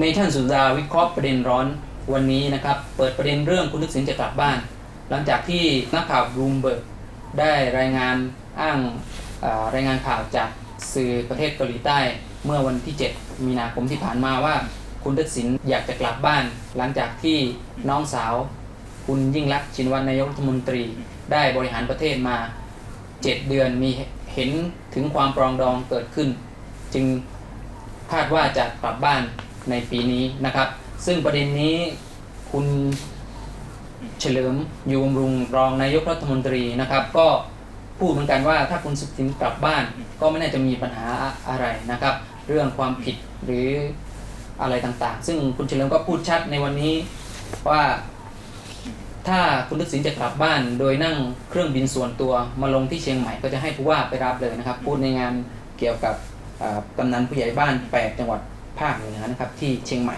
เมทันสุดาวิเคราะห์ประเด็นร้อนวันนี้นะครับ เปิดประเด็นเรื่องคุณทักษิณจะกลับบ้าน หลังจากที่นักข่าวบลูมเบิร์กได้รายงานอ้างรายงานข่าวจากสื่อประเทศเกาหลีใต้ เมื่อวันที่ 7 มีนาคมที่ผ่านมาว่า คุณทักษิณอยากจะกลับบ้าน หลังจากที่น้องสาว คุณยิ่งรักชินวัตรนายกรัฐมนตรี ได้บริหารประเทศมา 7 เดือนมีเห็นถึงความปรองดองเกิดขึ้น จึงคาดว่าจะกลับบ้าน ในปีนี้นะครับ ซึ่งประเด็นนี้คุณเฉลิมยูบำรุงรองนายกรัฐมนตรีนะครับ ก็พูดเหมือนกันว่าถ้าคุณสุทินกลับบ้าน ก็ไม่น่าจะมีปัญหาอะไรนะครับ เรื่องความผิดหรืออะไรต่างๆ ซึ่งคุณเฉลิมก็พูดชัดในวันนี้ว่าถ้าคุณทักษิณจะกลับบ้าน โดยนั่งเครื่องบินส่วนตัวมาลงที่เชียงใหม่ก็จะให้ผู้ว่าไปรับเลยนะครับ พูดในงานเกี่ยวกับกำนันผู้ใหญ่บ้าน 8 จังหวัด ภาคเหนือนะครับ ที่เชียงใหม่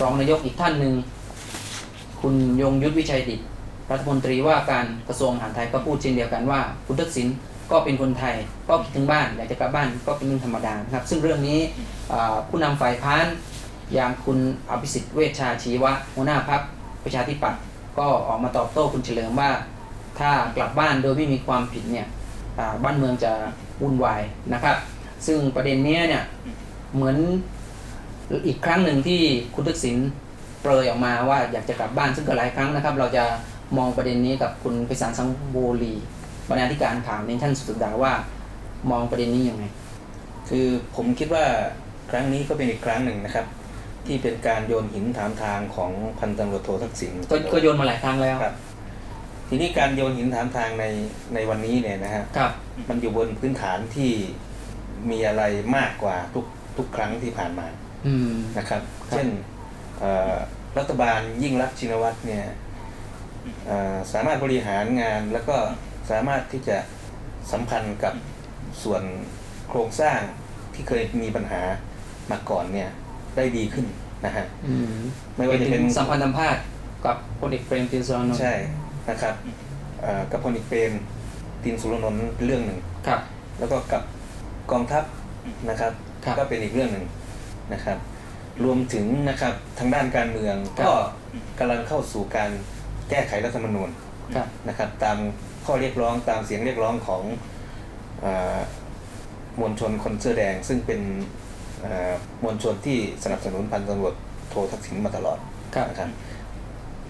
รองนายกอีกท่านหนึ่งคุณยงยุทธวิชัยดิตรัฐมนตรีว่าการกระทรวงมหาดไทยก็พูดเช่นเดียวกันว่าคุณทักษิณก็เป็นคนไทยก็คิดถึงบ้านอยากจะกลับบ้านก็เป็นเรื่องธรรมดานะครับ ซึ่งเรื่องนี้ผู้นำฝ่ายค้านอย่างคุณอภิสิทธิ์เวชชาชีวะหัวหน้าพักประชาธิปัตย์ก็ออกมาตอบโต้คุณเฉลิมว่า ถ้ากลับบ้านโดยไม่มีความผิดเนี่ยบ้านเมืองจะวุ่นวายนะครับ ซึ่งประเด็นนี้เนี่ยเหมือน อีกครั้งหนึ่งที่คุณทักษิณเปรยออกมาว่าอยากจะกลับบ้านซึ่งก็หลายครั้งนะครับ เราจะมองประเด็นนี้กับคุณไพศาลสังโบลีบรรณาธิการข่าวในท่านสุดสัปดาห์ว่ามองประเด็นนี้ยังไง คือผมคิดว่าครั้งนี้ก็เป็นอีกครั้งหนึ่งนะครับ ที่เป็นการโยนหินถามทางของพันตำรวจโททักษิณก็ก็โยนมาหลายครั้งแล้วครับ ทีนี้การโยนหินถามทางในในวันนี้เนี่ยนะฮะครับมันอยู่บนพื้นฐานที่มีอะไรมากกว่าทุกทุกครั้งที่ผ่านมาอืม นะครับครับ เช่นเอ่อรัฐบาลยิ่งรักษณ์ชินวัตรเนี่ยเอ่อสามารถบริหารงานแล้วก็สามารถที่จะสัมพันธ์กับส่วนโครงสร้างที่เคยมีปัญหามาก่อนเนี่ยได้ดีขึ้นนะฮะอืมไม่ว่าจะเป็นสัมพันธ์สัมภาษณ์กับพลเอกเปรมตินสุรานนท์ใช่นะครับเอ่อกับพลเอกเปรมตินสุรนนท์เป็นเรื่องหนึ่งครับ แล้วก็กับกองทัพนะครับครับก็เป็นอีกเรื่องหนึ่ง นะครับ รวมถึงนะครับทางด้านการเมืองครับก็กำลังเข้าสู่การแก้ไขรัฐธรรมนูญครับ นะครับ ตามข้อเรียกร้องตามเสียงเรียกร้องของเออมวลชนคนเสื้อแดง ซึ่งเป็นเอ่อมวลชนที่สนับสนุนพันตำรวจโททักษิณมาตลอดครับ นะครับ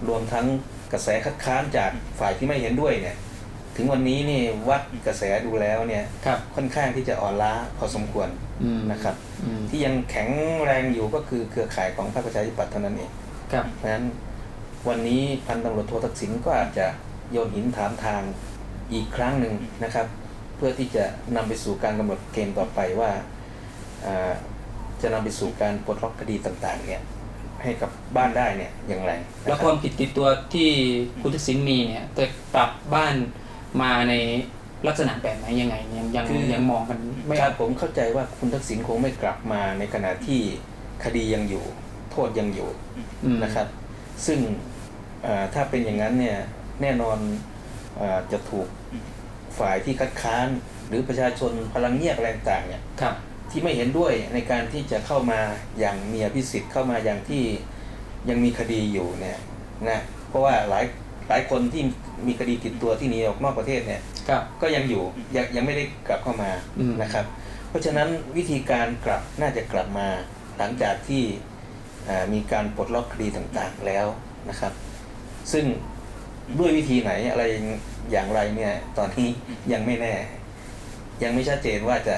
รวมทั้งกระแสคัดค้านจากฝ่ายที่ไม่เห็นด้วยเนี่ย ถึงวันนี้นี่วัดกระแสดูแล้วเนี่ยครับ ค่อนข้างที่จะอ่อนล้าพอสมควรอืมนะครับ อืมที่ยังแข็งแรงอยู่ก็คือเครือข่ายของพรรคประชาธิปัตย์เท่านั้นเอง ครับ เพราะฉะนั้นวันนี้พันตำรวจโททักษิณก็อาจจะโยนหินถามทางอีกครั้งหนึ่งนะครับ เพื่อที่จะนำไปสู่การกำหนดเกณฑ์ต่อไปว่าอ่าจะนำไปสู่การปลดล็อกคดีต่างๆเนี่ยให้กับบ้านได้เนี่ยอย่างไรนะแล้วคครับวามผิดติดตัวที่คุณทักษิณมีเนี่ยจะกลับบ้าน มาในลักษณะแบบไหนยังไงยังยังยังมองกันไม่ครับผมเข้าใจว่าคุณทักษิณคงไม่กลับมาในขณะที่คดียังอยู่ โทษยังอยู่อืมนะครับ ซึ่งเอ่อถ้าเป็นอย่างนั้นเนี่ยแน่นอนเออจะถูกฝ่ายที่คัดค้าน หรือประชาชนพลังเงียบอะไรต่างๆเนี่ยครับ ที่ไม่เห็นด้วยในการที่จะเข้ามาอย่างมีอภิสิทธิ์เข้ามาอย่างที่ยังมีคดีอยู่เนี่ยนะเพราะว่าหลาย หลายคนที่มีคดีติดตัวที่หนีออกนอกประเทศเนี่ยครับก็ยังอยู่ยังยังไม่ได้กลับเข้ามาอืม นะครับ เพราะฉะนั้นวิธีการกลับน่าจะกลับมาหลังจากที่อ่ามีการปลดล็อกคดีต่างๆแล้วนะครับ ซึ่งด้วยวิธีไหนอะไรอย่างไรเนี่ยตอนนี้ยังไม่แน่ ยังไม่ชัดเจนว่าจะ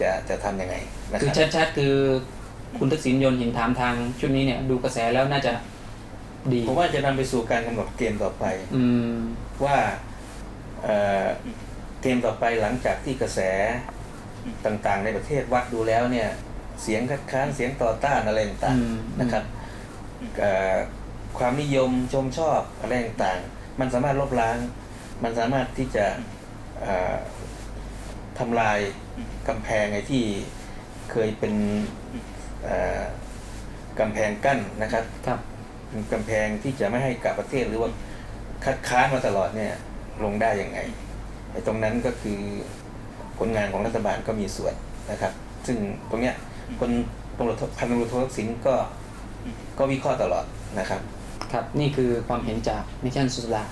จะจะทำยังไงนะคือครับชัดๆคือคุณทักษิณโยนหินถามทางชุดนี้เนี่ยดูกระแสแล้วน่าจะ ดีผมว่าจะนำไปสู่การกำหนดเกณฑ์ต่อไป อืมว่าเอ่อเกมต่อไปหลังจากที่กระแสต่างๆ ในประเทศวัดดูแล้วเนี่ย เสียงคัดค้านเสียงต่อต้านอะไรต่างอืมๆนะครับเอ่อความนิยมชมชอบอะไรต่างๆ มันสามารถลบล้าง มันสามารถที่จะเอ่อทำลายกำแพงไอ้ที่เคยเป็นเอ่อกำแพงกั้นนะครับครับ กำแพงที่จะไม่ให้กับประเทศหรือว่าคัดค้านมาตลอดเนี่ยลงได้ยังไงไอ้ตรงนั้นก็คือผลงานของรัฐบาลก็มีส่วนนะครับ ซึ่งตรงเนี้ยคนตำรวจพันตำรวจโททักษิณก็ก็วิเคราะห์ตลอดนะครับ ครับนี่คือความเห็นจากมิชชั่นสุสลา